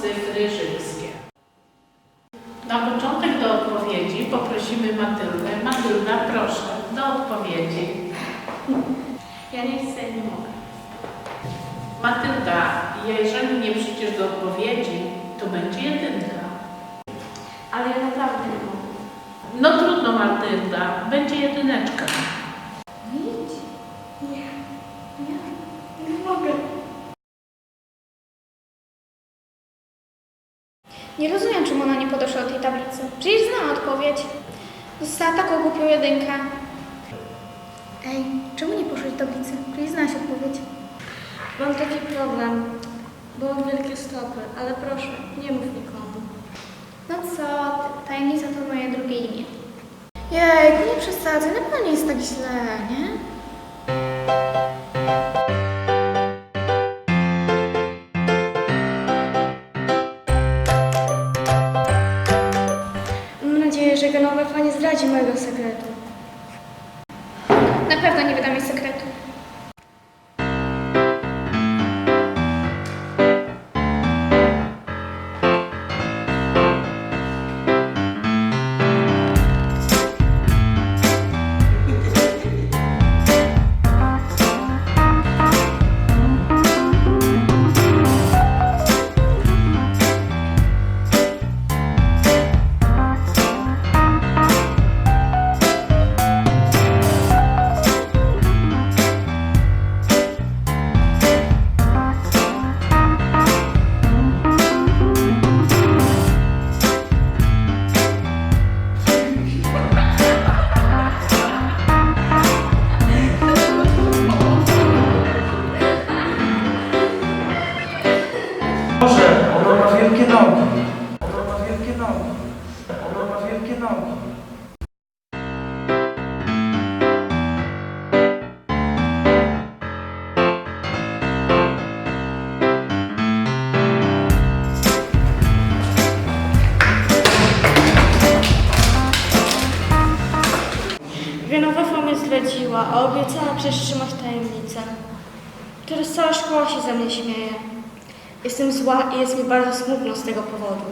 cyfry rzymskie. Na początek do odpowiedzi poprosimy Matyldę. Matylda, proszę, do odpowiedzi. Ja nie chcę, nie mogę. Matylda, jeżeli nie przyjdziesz do odpowiedzi, to będzie jedynka. Ale ja naprawdę nie mogę. No trudno, Matylda, będzie jedyneczka. Nic. Nie. Nie. Nie mogę. Nie rozumiem, czemu ona nie podeszła do tej tablicy. Przecież zna odpowiedź. Dostała taką głupią jedynkę. Ej, czemu nie poszłaś do tablicy? Przecież znałaś odpowiedź. Mam taki problem, bo mam wielkie stopy, ale proszę, nie mów nikomu. No co tajemnica to moje drugie imię. Jej, nie przesadzaj, na pewno nie jest tak źle, nie? A obiecała przetrzymać tajemnicę. Teraz cała szkoła się ze mnie śmieje. Jestem zła i jest mi bardzo smutno z tego powodu.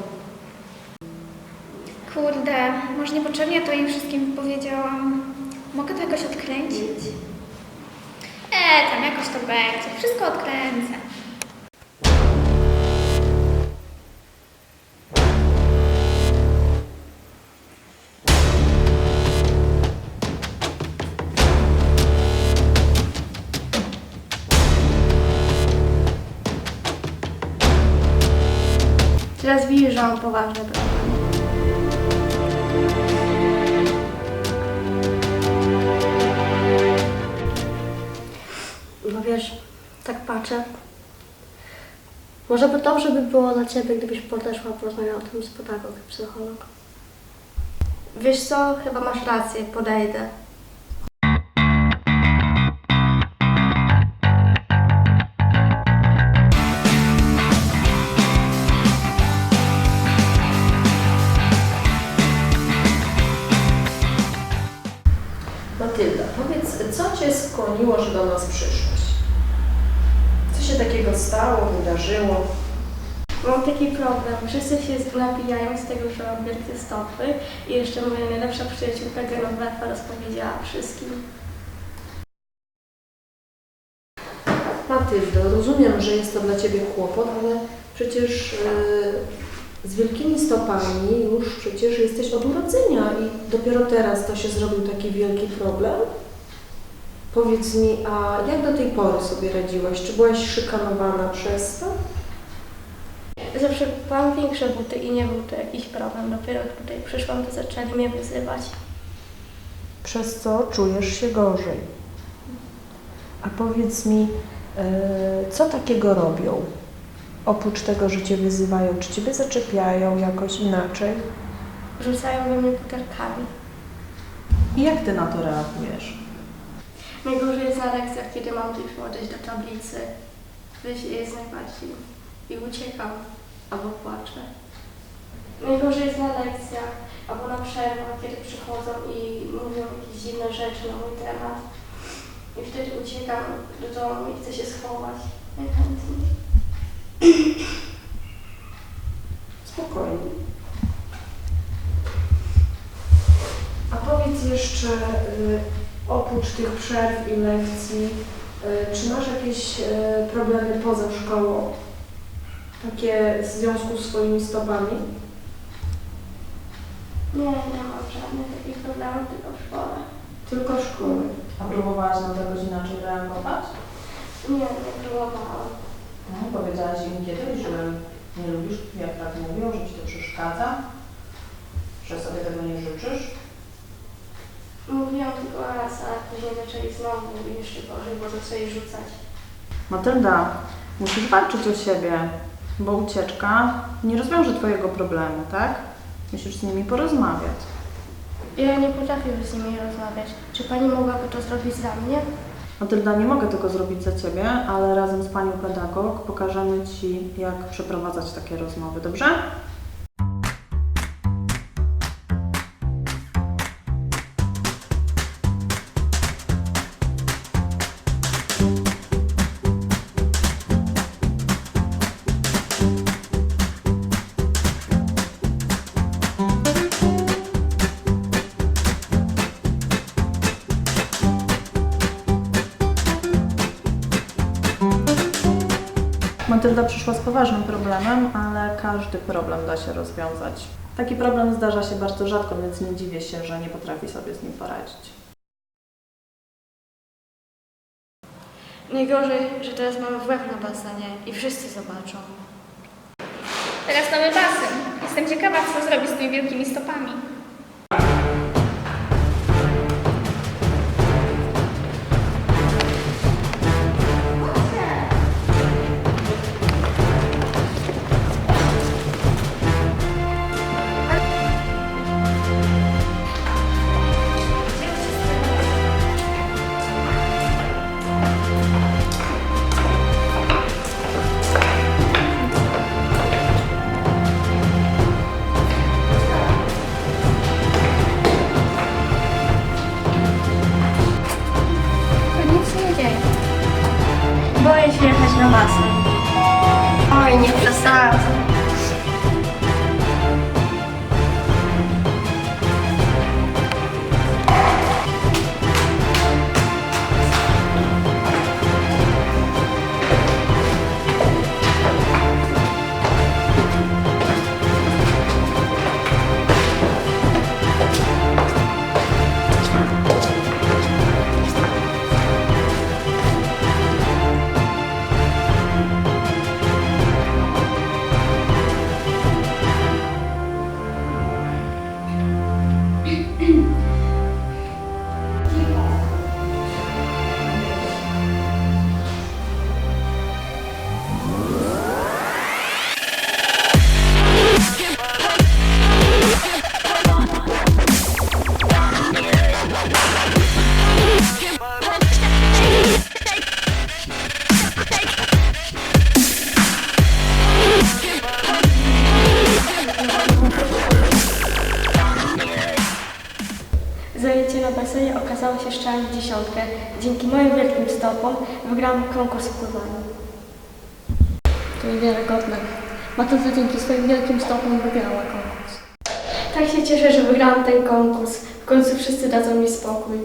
Kurde, może niepotrzebnie to im wszystkim powiedziałam. Mogę to jakoś odkręcić? E, tam jakoś to będzie. Wszystko odkręcę. Teraz widzisz, że mam poważny problem. No wiesz, tak patrzę. Może by dobrze by było dla Ciebie, gdybyś podeszła, porozmawiała o tym z psycholog. Wiesz co, chyba masz rację, podejdę. Matylda, powiedz, co Cię skłoniło, że do nas przyszłaś? Co się takiego stało, wydarzyło? Mam taki problem. Wszyscy się napijają z tego, że mam wielkie stopy i jeszcze moja najlepsza przyjaciółka Genovefa rozpowiedziała wszystkim. Matyldo, rozumiem, że jest to dla Ciebie kłopot, ale przecież yy, z wielkimi stopami już przecież jesteś od urodzenia i dopiero teraz to się zrobił taki wielki problem? Powiedz mi, a jak do tej pory sobie radziłaś? Czy byłaś szykanowana przez to? Zawsze mam większe buty i nie był to jakiś problem. Dopiero jak tutaj przyszłam, to zaczęli mnie wyzywać. Przez co czujesz się gorzej? A powiedz mi, e, co takiego robią? Oprócz tego, że Cię wyzywają, czy Ciebie zaczepiają jakoś inaczej? Rzucają we mnie butelkami. I jak ty na to reagujesz? Najgorzej jest na lekcjach, kiedy mam tutaj przyłożyć do tablicy. Wyś jest najbardziej. I uciekam. Albo płaczę. Najgorzej jest na lekcjach, albo na przerwach, kiedy przychodzą i mówią jakieś dziwne rzeczy na mój temat. I wtedy uciekam do domu i chcę się schować. Najchętniej. Spokojnie. A powiedz jeszcze, y, oprócz tych przerw i lekcji, y, czy masz jakieś y, problemy poza szkołą? Takie w związku z swoimi stopami? Nie, nie mam żadnych takich problemów, tylko w szkole. Tylko w szkole. A próbowałaś na to inaczej reagować? Nie, nie próbowałam. No, powiedziałaś im kiedyś, że nie lubisz, jak tak mówią, że ci to przeszkadza, że sobie tego nie życzysz. Mówiłam tylko raz, ale później zaczęli znowu i jeszcze gorzej, bo zaczęli rzucać. Matylda, musisz walczyć o siebie, bo ucieczka nie rozwiąże Twojego problemu, tak? Musisz z nimi porozmawiać. Ja nie potrafię już z nimi rozmawiać. Czy pani mogłaby to zrobić za mnie? Matylda, nie mogę tego zrobić za Ciebie, ale razem z Panią Pedagog pokażemy Ci, jak przeprowadzać takie rozmowy, dobrze? Matylda przyszła z poważnym problemem, ale każdy problem da się rozwiązać. Taki problem zdarza się bardzo rzadko, więc nie dziwię się, że nie potrafi sobie z nim poradzić. Najgorzej, że teraz mamy w łeb na basenie i wszyscy zobaczą. Teraz nowy basen. Jestem ciekawa, co zrobi z tymi wielkimi stopami. Nie przesadzę. Wygrałam konkurs w pływaniu. To niewiarygodne. Matylda dzięki swoim wielkim stopom wygrała konkurs. Tak się cieszę, że wygrałam ten konkurs. W końcu wszyscy dadzą mi spokój.